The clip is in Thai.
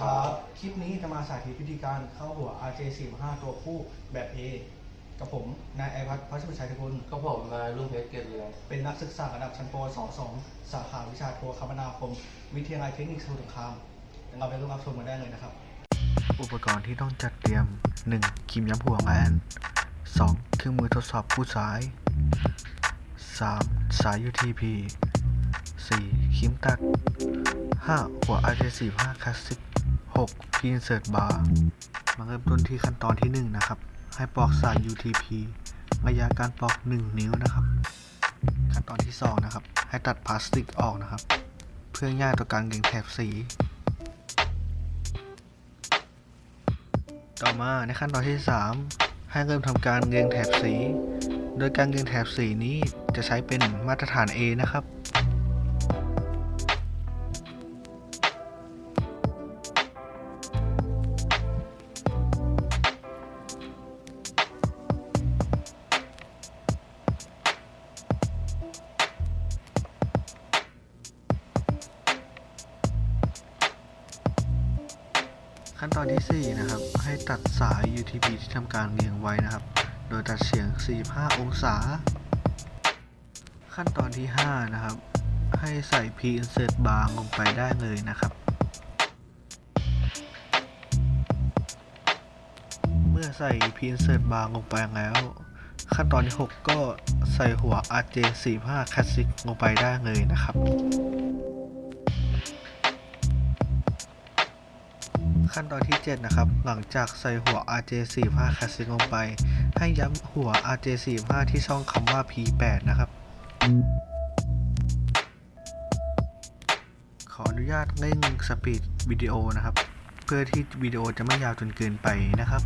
ครับ คลิปนี้จะมาสาธิตวิธีการเข้าหัว RJ45 ตัวผู้แบบ A กับผม นายไอพัฒน์พัชรชัยทกุลก็ผมนายรุ่งเพชรเกยรติเรืองเป็นนักศึกษาระดับชั้นปวส2สาขาวิชาโทรคมนาคม วิทยาลัยเทคนิคสมุทรสงครามเราไปร่วมรับชมกันได้เลยนะครับ อุปกรณ์ที่ต้องจัดเตรียม 1. ครีมย้ำหัวแมน 2. เครื่องมือทดสอบผู้สาย 3. สาย UTP 4. ครีมตัด 5. หัว RJ45 Classic 6. พีนเสิร์ตบาร์มาเริ่มต้นที่ขั้นตอนที่ 1 นะครับ ให้ปอกสาย UTP ระยะการปอก 1 นิ้วนะครับ ขั้นตอนที่ 2 นะครับ ให้ตัดพลาสติกออกนะครับ เพื่อง่ายต่อการเก็งแถบสี ต่อมาในขั้นตอนที่ 3 ให้เริ่มทำการเรียงแถบสี โดยการเรียงแถบสีนี้จะใช้เป็นมาตรฐาน A นะครับ ขั้นตอนที่ 4 นะครับ ให้ตัดสาย UTP ที่ทำการเรียงไว้นะครับ โดยตัดเฉียง 45 องศา ขั้นตอนที่ 5 นะครับ ให้ใส่ P insert bar ลงไปได้เลยนะครับ เมื่อใส่ P insert bar ลงไปแล้ว ขั้นตอนที่ 6 ก็ใส่หัว RJ45 Classic ลงไปได้เลยนะครับ ขั้นตอนที่ 7 นะครับ หลังจากใส่หัว RJ45 คาสินลงไป ให้ย้ำหัว RJ45 ที่ช่องคำว่า P8 นะครับ ขออนุญาตเร่งสปีดวิดีโอนะครับ เพื่อที่วิดีโอจะไม่ยาวจนเกินไปนะครับ